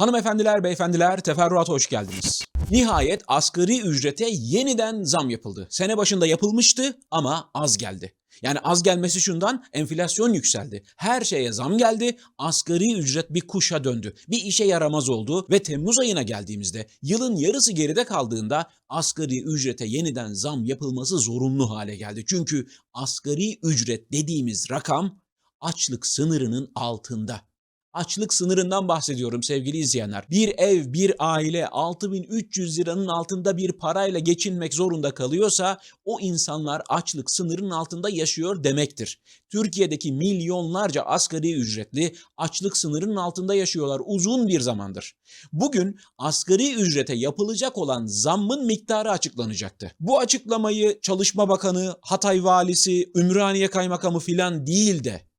Hanımefendiler, beyefendiler, teferruata hoş geldiniz. Nihayet asgari ücrete yeniden zam yapıldı. Sene başında yapılmıştı ama az geldi. Yani az gelmesi şundan enflasyon yükseldi. Her şeye zam geldi. Asgari ücret bir kuşa döndü. Bir işe yaramaz oldu ve Temmuz ayına geldiğimizde yılın yarısı geride kaldığında asgari ücrete yeniden zam yapılması zorunlu hale geldi. Çünkü asgari ücret dediğimiz rakam açlık sınırının altında. Açlık sınırından bahsediyorum sevgili izleyenler. Bir ev, bir aile 6300 liranın altında bir parayla geçinmek zorunda kalıyorsa o insanlar açlık sınırının altında yaşıyor demektir. Türkiye'deki milyonlarca asgari ücretli açlık sınırının altında yaşıyorlar uzun bir zamandır. Bugün asgari ücrete yapılacak olan zammın miktarı açıklanacaktı. Bu açıklamayı Çalışma Bakanı, Hatay Valisi, Ümraniye Kaymakamı filan değil de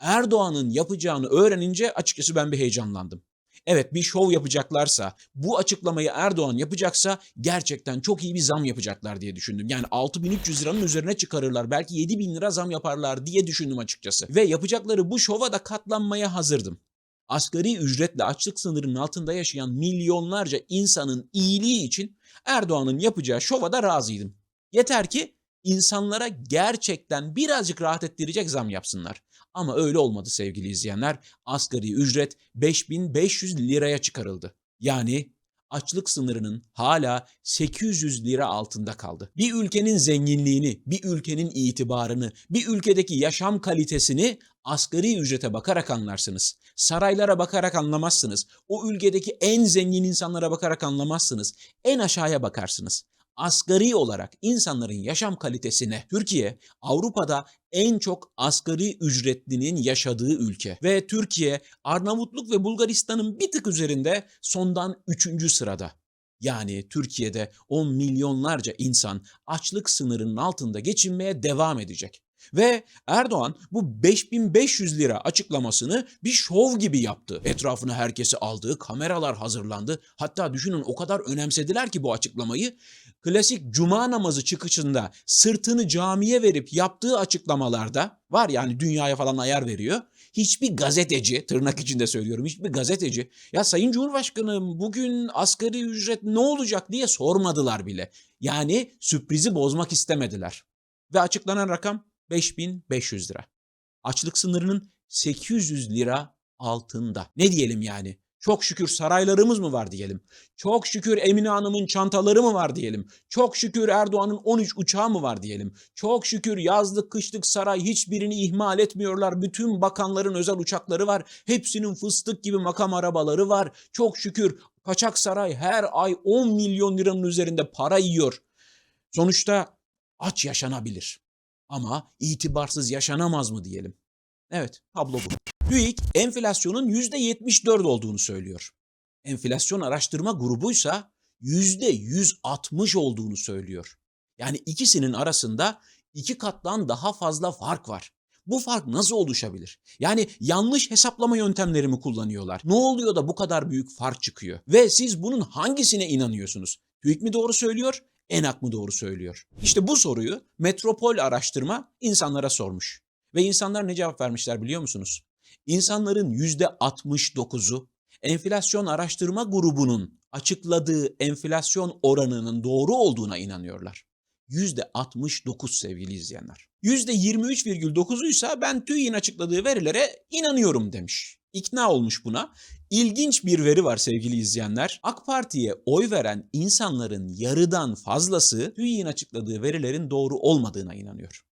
Erdoğan'ın yapacağını öğrenince açıkçası ben bir heyecanlandım. Evet bir şov yapacaklarsa, bu açıklamayı Erdoğan yapacaksa gerçekten çok iyi bir zam yapacaklar diye düşündüm. Yani 6300 liranın üzerine çıkarırlar, belki 7000 lira zam yaparlar diye düşündüm açıkçası. Ve yapacakları bu şova da katlanmaya hazırdım. Asgari ücretle açlık sınırının altında yaşayan milyonlarca insanın iyiliği için Erdoğan'ın yapacağı şova da razıydım. Yeter ki insanlara gerçekten birazcık rahat ettirecek zam yapsınlar. Ama öyle olmadı sevgili izleyenler. Asgari ücret 5500 liraya çıkarıldı. Yani açlık sınırının hala 800 lira altında kaldı. Bir ülkenin zenginliğini, bir ülkenin itibarını, bir ülkedeki yaşam kalitesini asgari ücrete bakarak anlarsınız. Saraylara bakarak anlamazsınız. O ülkedeki en zengin insanlara bakarak anlamazsınız. En aşağıya bakarsınız asgari olarak insanların yaşam kalitesine Türkiye Avrupa'da en çok asgari ücretlinin yaşadığı ülke ve Türkiye Arnavutluk ve Bulgaristan'ın bir tık üzerinde sondan 3. sırada. Yani Türkiye'de 10 milyonlarca insan açlık sınırının altında geçinmeye devam edecek. Ve Erdoğan bu 5500 lira açıklamasını bir şov gibi yaptı. Etrafına herkesi aldı, kameralar hazırlandı. Hatta düşünün o kadar önemsediler ki bu açıklamayı. Klasik cuma namazı çıkışında sırtını camiye verip yaptığı açıklamalarda var yani dünyaya falan ayar veriyor. Hiçbir gazeteci, tırnak içinde söylüyorum, hiçbir gazeteci ya Sayın Cumhurbaşkanı bugün asgari ücret ne olacak diye sormadılar bile. Yani sürprizi bozmak istemediler. Ve açıklanan rakam 5500 lira. Açlık sınırının 800 lira altında. Ne diyelim yani? Çok şükür saraylarımız mı var diyelim. Çok şükür Emine Hanım'ın çantaları mı var diyelim. Çok şükür Erdoğan'ın 13 uçağı mı var diyelim. Çok şükür yazlık kışlık saray hiçbirini ihmal etmiyorlar. Bütün bakanların özel uçakları var. Hepsinin fıstık gibi makam arabaları var. Çok şükür kaçak saray her ay 10 milyon liranın üzerinde para yiyor. Sonuçta aç yaşanabilir. Ama itibarsız yaşanamaz mı diyelim? Evet, tablo bu. TÜİK enflasyonun %74 olduğunu söylüyor. Enflasyon araştırma grubuysa %160 olduğunu söylüyor. Yani ikisinin arasında iki kattan daha fazla fark var. Bu fark nasıl oluşabilir? Yani yanlış hesaplama yöntemleri mi kullanıyorlar? Ne oluyor da bu kadar büyük fark çıkıyor? Ve siz bunun hangisine inanıyorsunuz? TÜİK mi doğru söylüyor, ENAK mı doğru söylüyor? İşte bu soruyu Metropol Araştırma insanlara sormuş. Ve insanlar ne cevap vermişler biliyor musunuz? İnsanların %69'u enflasyon araştırma grubunun açıkladığı enflasyon oranının doğru olduğuna inanıyorlar. %69 sevgili izleyenler. %23,9'uysa ben TÜİ'nin açıkladığı verilere inanıyorum demiş. İkna olmuş buna. İlginç bir veri var sevgili izleyenler. AK Parti'ye oy veren insanların yarıdan fazlası TÜİ'nin açıkladığı verilerin doğru olmadığına inanıyor.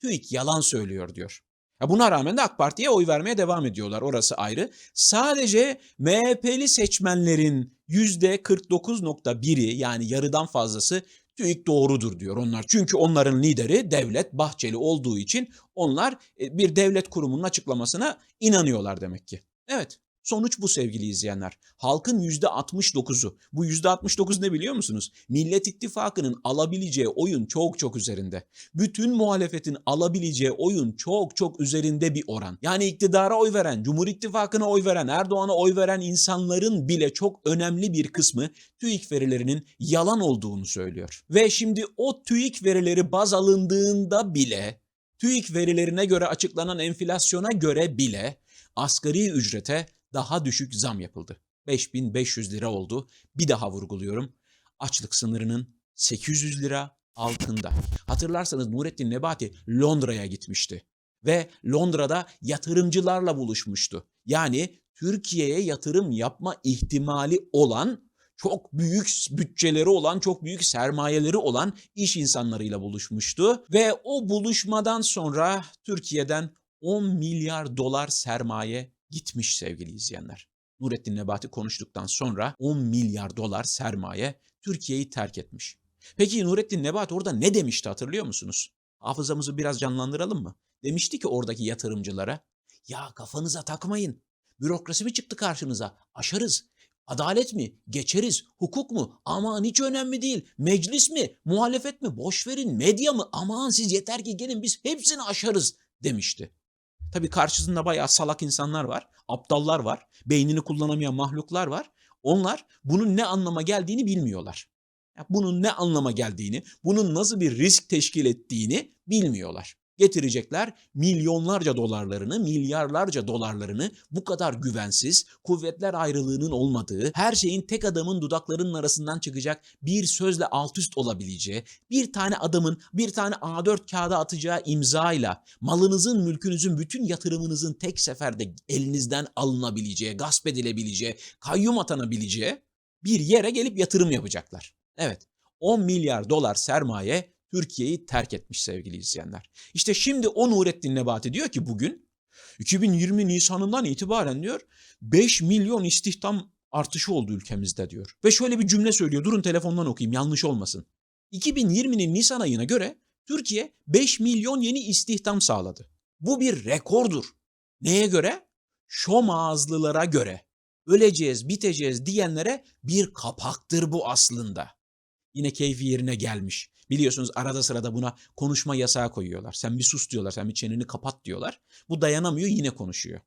TÜİK yalan söylüyor diyor. Ya buna rağmen de AK Parti'ye oy vermeye devam ediyorlar. Orası ayrı. Sadece MHP'li seçmenlerin %49.1'i yani yarıdan fazlası TÜİK doğrudur diyor onlar. Çünkü onların lideri Devlet Bahçeli olduğu için onlar e, bir devlet kurumunun açıklamasına inanıyorlar demek ki. Evet. Sonuç bu sevgili izleyenler. Halkın %69'u. Bu %69 ne biliyor musunuz? Millet İttifakı'nın alabileceği oyun çok çok üzerinde. Bütün muhalefetin alabileceği oyun çok çok üzerinde bir oran. Yani iktidara oy veren, Cumhur İttifakı'na oy veren, Erdoğan'a oy veren insanların bile çok önemli bir kısmı TÜİK verilerinin yalan olduğunu söylüyor. Ve şimdi o TÜİK verileri baz alındığında bile TÜİK verilerine göre açıklanan enflasyona göre bile asgari ücrete daha düşük zam yapıldı. 5500 lira oldu. Bir daha vurguluyorum. Açlık sınırının 800 lira altında. Hatırlarsanız Nurettin Nebati Londra'ya gitmişti ve Londra'da yatırımcılarla buluşmuştu. Yani Türkiye'ye yatırım yapma ihtimali olan çok büyük bütçeleri olan, çok büyük sermayeleri olan iş insanlarıyla buluşmuştu ve o buluşmadan sonra Türkiye'den 10 milyar dolar sermaye gitmiş sevgili izleyenler. Nurettin Nebati konuştuktan sonra 10 milyar dolar sermaye Türkiye'yi terk etmiş. Peki Nurettin Nebati orada ne demişti hatırlıyor musunuz? Hafızamızı biraz canlandıralım mı? Demişti ki oradaki yatırımcılara, ya kafanıza takmayın. Bürokrasi mi çıktı karşınıza? Aşarız. Adalet mi? Geçeriz. Hukuk mu? Aman hiç önemli değil. Meclis mi? Muhalefet mi? Boş verin. Medya mı? Aman siz yeter ki gelin biz hepsini aşarız demişti. Tabii karşısında bayağı salak insanlar var. Aptallar var. Beynini kullanamayan mahluklar var. Onlar bunun ne anlama geldiğini bilmiyorlar. Bunun ne anlama geldiğini, bunun nasıl bir risk teşkil ettiğini bilmiyorlar. Getirecekler milyonlarca dolarlarını, milyarlarca dolarlarını bu kadar güvensiz, kuvvetler ayrılığının olmadığı, her şeyin tek adamın dudaklarının arasından çıkacak bir sözle alt üst olabileceği, bir tane adamın bir tane A4 kağıda atacağı imzayla malınızın, mülkünüzün, bütün yatırımınızın tek seferde elinizden alınabileceği, gasp edilebileceği, kayyum atanabileceği bir yere gelip yatırım yapacaklar. Evet, 10 milyar dolar sermaye Türkiye'yi terk etmiş sevgili izleyenler. İşte şimdi o Nurettin Nebati diyor ki bugün 2020 Nisan'ından itibaren diyor 5 milyon istihdam artışı oldu ülkemizde diyor. Ve şöyle bir cümle söylüyor. Durun telefondan okuyayım yanlış olmasın. 2020'nin Nisan ayına göre Türkiye 5 milyon yeni istihdam sağladı. Bu bir rekordur. Neye göre? Şom ağızlılara göre. Öleceğiz, biteceğiz diyenlere bir kapaktır bu aslında. Yine keyfi yerine gelmiş. Biliyorsunuz arada sırada buna konuşma yasağı koyuyorlar. Sen bir sus diyorlar, sen bir çeneni kapat diyorlar. Bu dayanamıyor yine konuşuyor.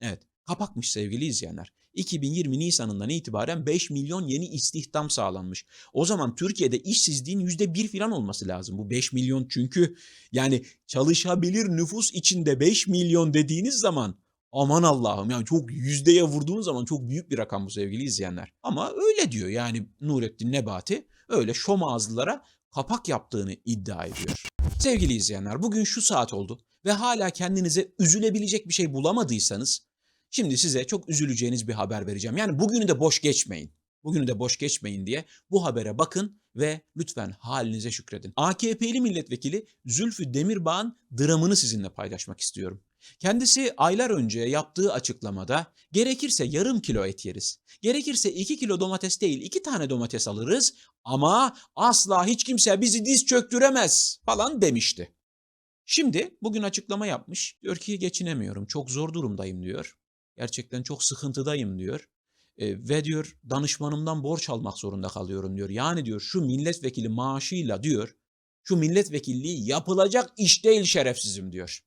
Evet, kapakmış sevgili izleyenler. 2020 Nisan'ından itibaren 5 milyon yeni istihdam sağlanmış. O zaman Türkiye'de işsizliğin %1 falan olması lazım. Bu 5 milyon çünkü yani çalışabilir nüfus içinde 5 milyon dediğiniz zaman aman Allah'ım yani çok yüzdeye vurduğun zaman çok büyük bir rakam bu sevgili izleyenler. Ama öyle diyor yani Nurettin Nebati öyle şom ağızlılara kapak yaptığını iddia ediyor. Sevgili izleyenler bugün şu saat oldu ve hala kendinize üzülebilecek bir şey bulamadıysanız şimdi size çok üzüleceğiniz bir haber vereceğim. Yani bugünü de boş geçmeyin. Bugünü de boş geçmeyin diye bu habere bakın ve lütfen halinize şükredin. AKP'li milletvekili Zülfü Demirbağ'ın dramını sizinle paylaşmak istiyorum. Kendisi aylar önce yaptığı açıklamada gerekirse yarım kilo et yeriz. Gerekirse iki kilo domates değil iki tane domates alırız ama asla hiç kimse bizi diz çöktüremez falan demişti. Şimdi bugün açıklama yapmış. Diyor ki geçinemiyorum çok zor durumdayım diyor. Gerçekten çok sıkıntıdayım diyor. E, ve diyor danışmanımdan borç almak zorunda kalıyorum diyor. Yani diyor şu milletvekili maaşıyla diyor şu milletvekilliği yapılacak iş değil şerefsizim diyor.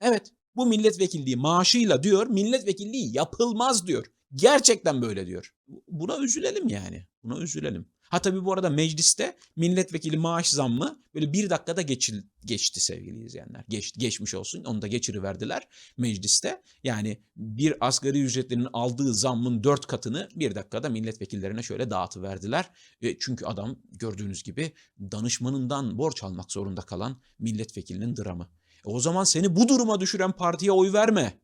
Evet bu milletvekilliği maaşıyla diyor milletvekilliği yapılmaz diyor. Gerçekten böyle diyor. Buna üzülelim yani. Buna üzülelim. Ha tabii bu arada mecliste milletvekili maaş zammı böyle bir dakikada geçil, geçti sevgili izleyenler. Geç, geçmiş olsun onu da geçiriverdiler mecliste. Yani bir asgari ücretlinin aldığı zammın dört katını bir dakikada milletvekillerine şöyle dağıtıverdiler. E, çünkü adam gördüğünüz gibi danışmanından borç almak zorunda kalan milletvekilinin dramı. E, o zaman seni bu duruma düşüren partiye oy verme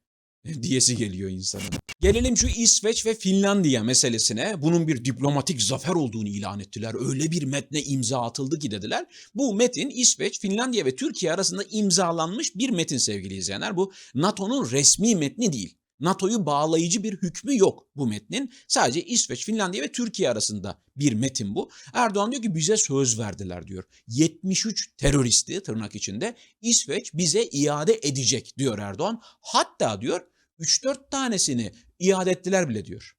diyesi geliyor insanın. Gelelim şu İsveç ve Finlandiya meselesine. Bunun bir diplomatik zafer olduğunu ilan ettiler. Öyle bir metne imza atıldı ki dediler. Bu metin İsveç, Finlandiya ve Türkiye arasında imzalanmış bir metin sevgili izleyenler. Bu NATO'nun resmi metni değil. NATO'yu bağlayıcı bir hükmü yok bu metnin. Sadece İsveç, Finlandiya ve Türkiye arasında bir metin bu. Erdoğan diyor ki bize söz verdiler diyor. 73 teröristi tırnak içinde İsveç bize iade edecek diyor Erdoğan. Hatta diyor 3-4 tanesini iade ettiler bile diyor.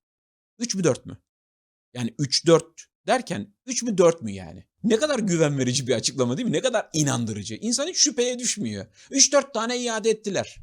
3 mü 4 mü? Yani 3-4 derken 3 mü 4 mü yani? Ne kadar güven verici bir açıklama değil mi? Ne kadar inandırıcı. İnsan hiç şüpheye düşmüyor. 3-4 tane iade ettiler.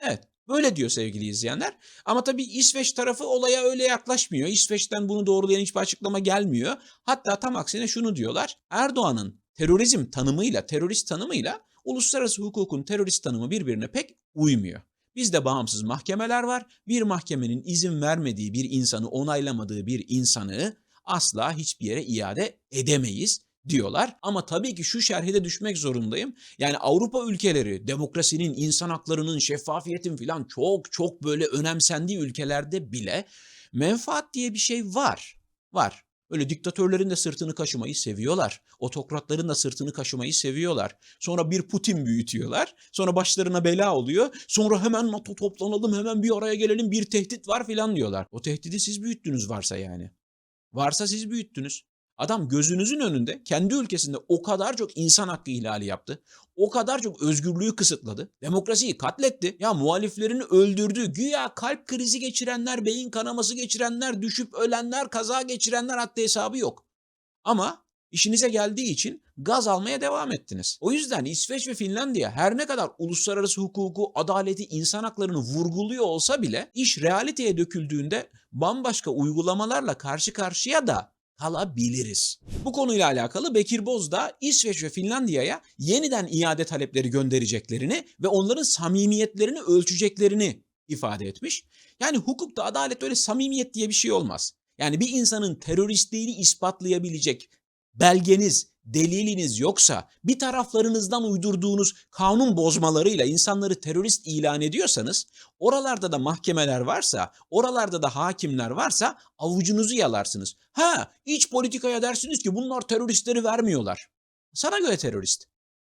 Evet. Böyle diyor sevgili izleyenler. Ama tabii İsveç tarafı olaya öyle yaklaşmıyor. İsveç'ten bunu doğrulayan hiçbir açıklama gelmiyor. Hatta tam aksine şunu diyorlar. Erdoğan'ın terörizm tanımıyla, terörist tanımıyla uluslararası hukukun terörist tanımı birbirine pek uymuyor. Bizde bağımsız mahkemeler var. Bir mahkemenin izin vermediği bir insanı, onaylamadığı bir insanı asla hiçbir yere iade edemeyiz diyorlar. Ama tabii ki şu şerhide düşmek zorundayım. Yani Avrupa ülkeleri demokrasinin, insan haklarının, şeffafiyetin falan çok çok böyle önemsendiği ülkelerde bile menfaat diye bir şey var. Var. Öyle diktatörlerin de sırtını kaşımayı seviyorlar. Otokratların da sırtını kaşımayı seviyorlar. Sonra bir Putin büyütüyorlar. Sonra başlarına bela oluyor. Sonra hemen NATO toplanalım, hemen bir araya gelelim, bir tehdit var filan diyorlar. O tehdidi siz büyüttünüz varsa yani. Varsa siz büyüttünüz. Adam gözünüzün önünde kendi ülkesinde o kadar çok insan hakkı ihlali yaptı. O kadar çok özgürlüğü kısıtladı. Demokrasiyi katletti. Ya muhaliflerini öldürdü. Güya kalp krizi geçirenler, beyin kanaması geçirenler, düşüp ölenler, kaza geçirenler hatta hesabı yok. Ama işinize geldiği için gaz almaya devam ettiniz. O yüzden İsveç ve Finlandiya her ne kadar uluslararası hukuku, adaleti, insan haklarını vurguluyor olsa bile iş realiteye döküldüğünde bambaşka uygulamalarla karşı karşıya da kalabiliriz. Bu konuyla alakalı Bekir Boz da İsveç ve Finlandiya'ya yeniden iade talepleri göndereceklerini ve onların samimiyetlerini ölçeceklerini ifade etmiş. Yani hukukta adalet öyle samimiyet diye bir şey olmaz. Yani bir insanın teröristliğini ispatlayabilecek belgeniz, deliliniz yoksa bir taraflarınızdan uydurduğunuz kanun bozmalarıyla insanları terörist ilan ediyorsanız oralarda da mahkemeler varsa, oralarda da hakimler varsa avucunuzu yalarsınız. Ha, iç politikaya dersiniz ki bunlar teröristleri vermiyorlar. Sana göre terörist.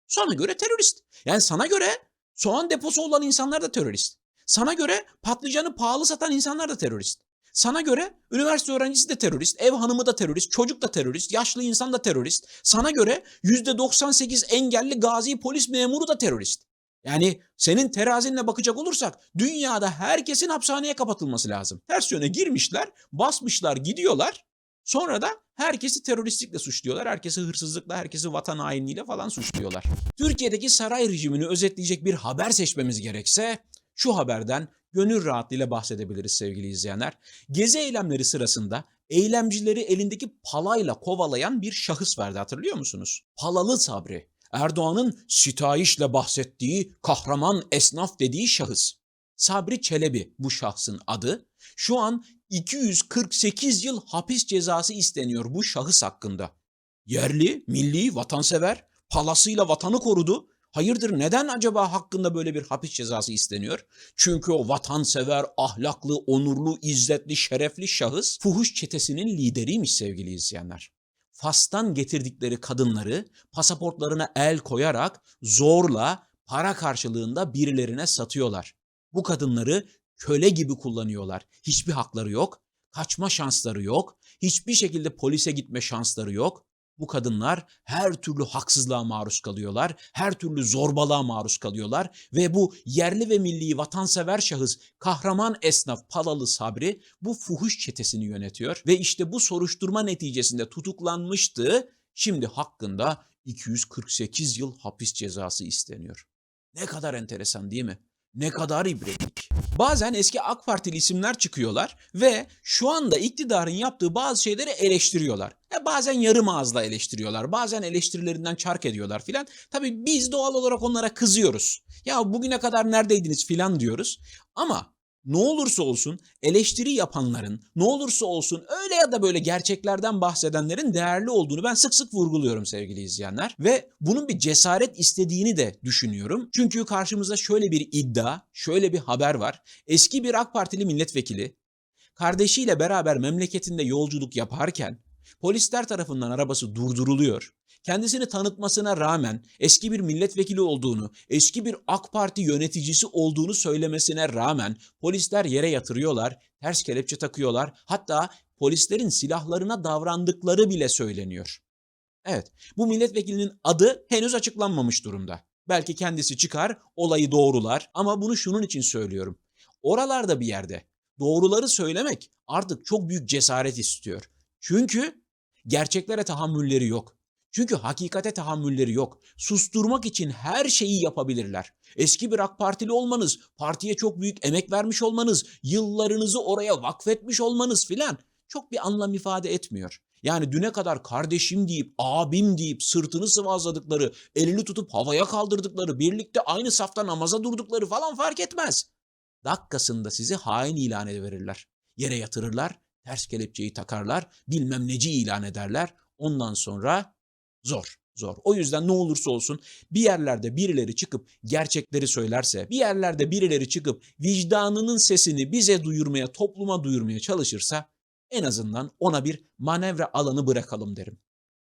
Sana göre terörist. Yani sana göre soğan deposu olan insanlar da terörist. Sana göre patlıcanı pahalı satan insanlar da terörist. Sana göre üniversite öğrencisi de terörist, ev hanımı da terörist, çocuk da terörist, yaşlı insan da terörist. Sana göre %98 engelli gazi polis memuru da terörist. Yani senin terazinle bakacak olursak dünyada herkesin hapishaneye kapatılması lazım. Ters yöne girmişler, basmışlar, gidiyorlar. Sonra da herkesi teröristlikle suçluyorlar. Herkesi hırsızlıkla, herkesi vatan hainliğiyle falan suçluyorlar. Türkiye'deki saray rejimini özetleyecek bir haber seçmemiz gerekse şu haberden gönül rahatlığıyla bahsedebiliriz sevgili izleyenler. Gezi eylemleri sırasında eylemcileri elindeki palayla kovalayan bir şahıs vardı hatırlıyor musunuz? Palalı Sabri. Erdoğan'ın sitayişle bahsettiği kahraman esnaf dediği şahıs. Sabri Çelebi bu şahsın adı. Şu an 248 yıl hapis cezası isteniyor bu şahıs hakkında. Yerli, milli, vatansever, palasıyla vatanı korudu. Hayırdır neden acaba hakkında böyle bir hapis cezası isteniyor? Çünkü o vatansever, ahlaklı, onurlu, izzetli, şerefli şahıs fuhuş çetesinin lideriymiş sevgili izleyenler. Fas'tan getirdikleri kadınları pasaportlarına el koyarak zorla para karşılığında birilerine satıyorlar. Bu kadınları köle gibi kullanıyorlar. Hiçbir hakları yok, kaçma şansları yok, hiçbir şekilde polise gitme şansları yok. Bu kadınlar her türlü haksızlığa maruz kalıyorlar, her türlü zorbalığa maruz kalıyorlar ve bu yerli ve milli vatansever şahıs kahraman esnaf Palalı Sabri bu fuhuş çetesini yönetiyor ve işte bu soruşturma neticesinde tutuklanmıştı. Şimdi hakkında 248 yıl hapis cezası isteniyor. Ne kadar enteresan değil mi? Ne kadar ibretlik. Bazen eski AK Partili isimler çıkıyorlar ve şu anda iktidarın yaptığı bazı şeyleri eleştiriyorlar. Ya bazen yarım ağızla eleştiriyorlar, bazen eleştirilerinden çark ediyorlar filan. Tabii biz doğal olarak onlara kızıyoruz. Ya bugüne kadar neredeydiniz filan diyoruz. Ama ne olursa olsun eleştiri yapanların, ne olursa olsun öyle ya da böyle gerçeklerden bahsedenlerin değerli olduğunu ben sık sık vurguluyorum sevgili izleyenler. Ve bunun bir cesaret istediğini de düşünüyorum. Çünkü karşımızda şöyle bir iddia, şöyle bir haber var. Eski bir AK Partili milletvekili kardeşiyle beraber memleketinde yolculuk yaparken polisler tarafından arabası durduruluyor. Kendisini tanıtmasına rağmen eski bir milletvekili olduğunu, eski bir AK Parti yöneticisi olduğunu söylemesine rağmen polisler yere yatırıyorlar, ters kelepçe takıyorlar. Hatta polislerin silahlarına davrandıkları bile söyleniyor. Evet, bu milletvekilinin adı henüz açıklanmamış durumda. Belki kendisi çıkar, olayı doğrular ama bunu şunun için söylüyorum. Oralarda bir yerde doğruları söylemek artık çok büyük cesaret istiyor. Çünkü gerçeklere tahammülleri yok. Çünkü hakikate tahammülleri yok. Susturmak için her şeyi yapabilirler. Eski bir AK Partili olmanız, partiye çok büyük emek vermiş olmanız, yıllarınızı oraya vakfetmiş olmanız filan çok bir anlam ifade etmiyor. Yani düne kadar kardeşim deyip, abim deyip sırtını sıvazladıkları, elini tutup havaya kaldırdıkları, birlikte aynı safta namaza durdukları falan fark etmez. dakikasında sizi hain ilan ediverirler. Yere yatırırlar, ters kelepçeyi takarlar, bilmem neci ilan ederler. Ondan sonra zor, zor. O yüzden ne olursa olsun bir yerlerde birileri çıkıp gerçekleri söylerse, bir yerlerde birileri çıkıp vicdanının sesini bize duyurmaya, topluma duyurmaya çalışırsa en azından ona bir manevra alanı bırakalım derim.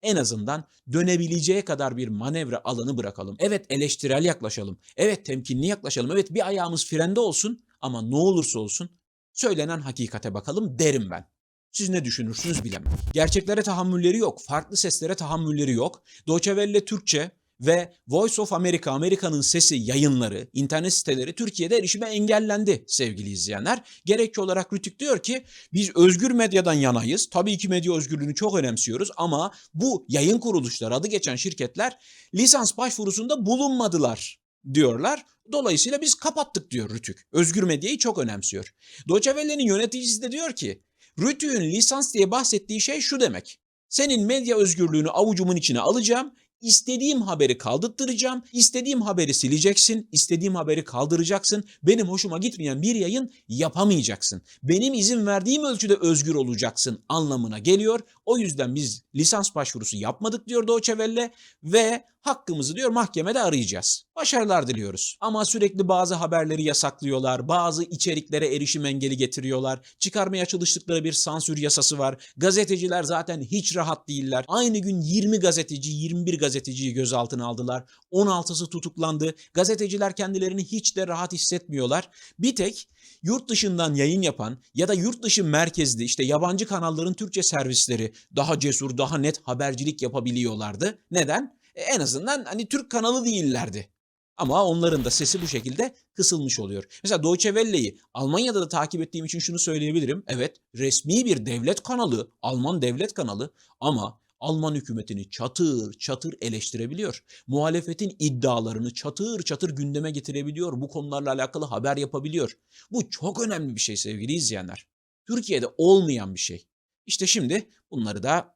En azından dönebileceği kadar bir manevra alanı bırakalım. Evet eleştirel yaklaşalım. Evet temkinli yaklaşalım. Evet bir ayağımız frende olsun ama ne olursa olsun söylenen hakikate bakalım derim ben. Siz ne düşünürsünüz bilemem. Gerçeklere tahammülleri yok. Farklı seslere tahammülleri yok. Welle Türkçe ve Voice of America, Amerika'nın sesi yayınları, internet siteleri Türkiye'de erişime engellendi sevgili izleyenler. Gerekçe olarak Rütük diyor ki biz özgür medyadan yanayız. Tabii ki medya özgürlüğünü çok önemsiyoruz ama bu yayın kuruluşları adı geçen şirketler lisans başvurusunda bulunmadılar diyorlar. Dolayısıyla biz kapattık diyor Rütük. Özgür medyayı çok önemsiyor. Deutsche Welle'nin yöneticisi de diyor ki Rütük'ün lisans diye bahsettiği şey şu demek. Senin medya özgürlüğünü avucumun içine alacağım. İstediğim haberi kaldırttıracağım. istediğim haberi sileceksin. istediğim haberi kaldıracaksın. Benim hoşuma gitmeyen bir yayın yapamayacaksın. Benim izin verdiğim ölçüde özgür olacaksın anlamına geliyor. O yüzden biz lisans başvurusu yapmadık diyor Deutsche Welle ve hakkımızı diyor mahkemede arayacağız. Başarılar diliyoruz. Ama sürekli bazı haberleri yasaklıyorlar, bazı içeriklere erişim engeli getiriyorlar. Çıkarmaya çalıştıkları bir sansür yasası var. Gazeteciler zaten hiç rahat değiller. Aynı gün 20 gazeteci, 21 gazeteciyi gözaltına aldılar. 16'sı tutuklandı. Gazeteciler kendilerini hiç de rahat hissetmiyorlar. Bir tek yurt dışından yayın yapan ya da yurt dışı merkezli işte yabancı kanalların Türkçe servisleri daha cesur, daha net habercilik yapabiliyorlardı. Neden? E, en azından hani Türk kanalı değillerdi. Ama onların da sesi bu şekilde kısılmış oluyor. Mesela Deutsche Welle'yi Almanya'da da takip ettiğim için şunu söyleyebilirim. Evet resmi bir devlet kanalı, Alman devlet kanalı ama Alman hükümetini çatır çatır eleştirebiliyor. Muhalefetin iddialarını çatır çatır gündeme getirebiliyor. Bu konularla alakalı haber yapabiliyor. Bu çok önemli bir şey sevgili izleyenler. Türkiye'de olmayan bir şey. İşte şimdi bunları da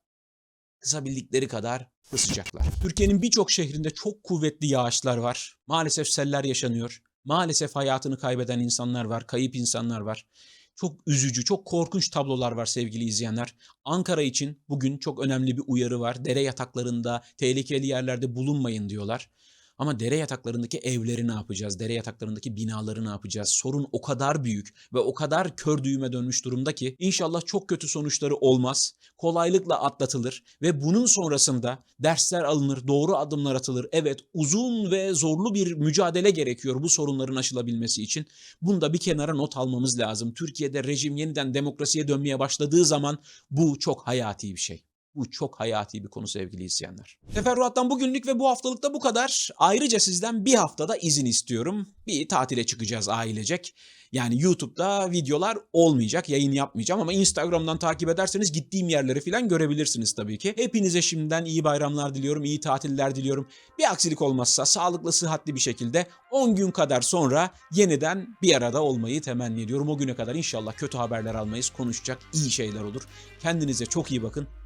kısabildikleri kadar kısacaklar. Türkiye'nin birçok şehrinde çok kuvvetli yağışlar var. Maalesef seller yaşanıyor. Maalesef hayatını kaybeden insanlar var, kayıp insanlar var. Çok üzücü, çok korkunç tablolar var sevgili izleyenler. Ankara için bugün çok önemli bir uyarı var. Dere yataklarında, tehlikeli yerlerde bulunmayın diyorlar. Ama dere yataklarındaki evleri ne yapacağız? Dere yataklarındaki binaları ne yapacağız? Sorun o kadar büyük ve o kadar kör düğüme dönmüş durumda ki inşallah çok kötü sonuçları olmaz. Kolaylıkla atlatılır ve bunun sonrasında dersler alınır, doğru adımlar atılır. Evet uzun ve zorlu bir mücadele gerekiyor bu sorunların aşılabilmesi için. Bunu da bir kenara not almamız lazım. Türkiye'de rejim yeniden demokrasiye dönmeye başladığı zaman bu çok hayati bir şey. Bu çok hayati bir konu sevgili izleyenler. Teferruattan bugünlük ve bu haftalıkta bu kadar. Ayrıca sizden bir haftada izin istiyorum. Bir tatile çıkacağız ailecek. Yani YouTube'da videolar olmayacak, yayın yapmayacağım ama Instagram'dan takip ederseniz gittiğim yerleri falan görebilirsiniz tabii ki. Hepinize şimdiden iyi bayramlar diliyorum, iyi tatiller diliyorum. Bir aksilik olmazsa sağlıklı, sıhhatli bir şekilde 10 gün kadar sonra yeniden bir arada olmayı temenni ediyorum. O güne kadar inşallah kötü haberler almayız, konuşacak iyi şeyler olur. Kendinize çok iyi bakın,